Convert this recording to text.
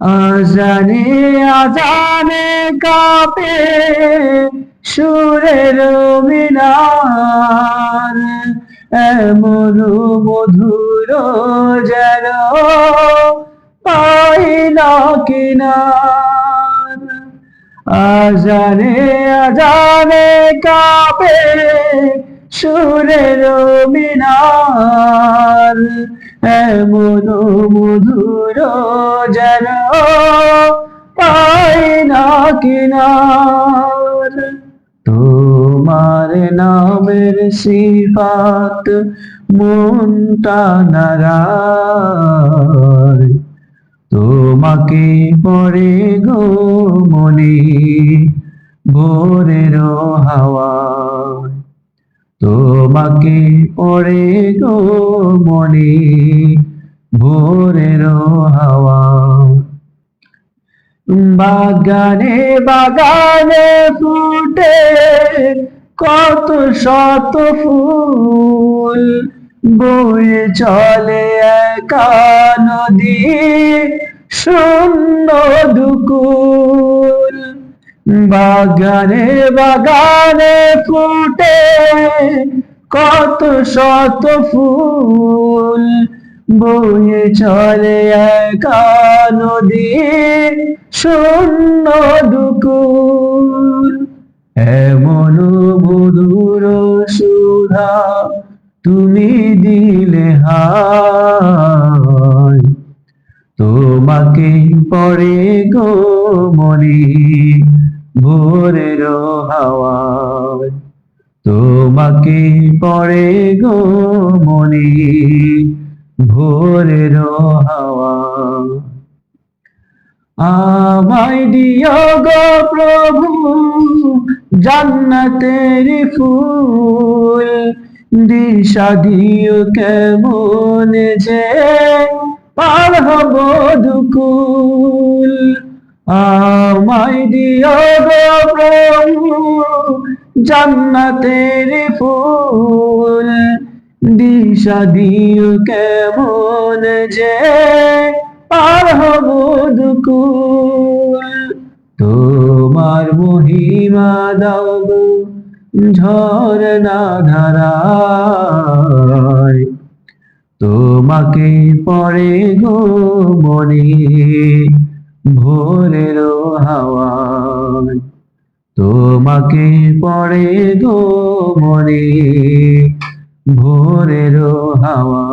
আজানে আজানে কাপে সুরের মিনার। এমন মধুর যেন পাই না কিনার। আজানে আজানে কাপে সুরের মিনার। এমন মধুর যেন পাই না কিনার। তোমার নামের সিফাত মনটা নারায় তোমাকে পড়ে গো মনে ভোরের হাওয়া তোমাকে পড়ে গো মনে, ভোরের হাওয়া। বাগানে বাগানে ফুটে কত শত ফুল, বয়ে চলে একা নদী, শূন্য দুকুল। বাগানে বাগানে ফুটে কত শত ফুল বয়ে চলে একা নদী, শূন্য দুকুল এমন মধুর সুধা তুমি দিলে হায়। তোমাকে পড়ে গো মনে তোমাকে পড়ে গো মনে ভোরের হাওয়া আমায় দিও গো প্রভু জান্নাতের ফুল, দিশা দিও কেমন যে পার হব দুকুল। আমায় দিও গো প্রভু জান্নাতের ফুল। দিশা দিও কেমন যে পার হব তোমার মহিমা দাও ঝরনা ধারায়। তোমাকে পড়ে গো মনে ভোরের হাওয়ায়। তোমাকে পড়ে গো মনে ভোরের হাওয়া।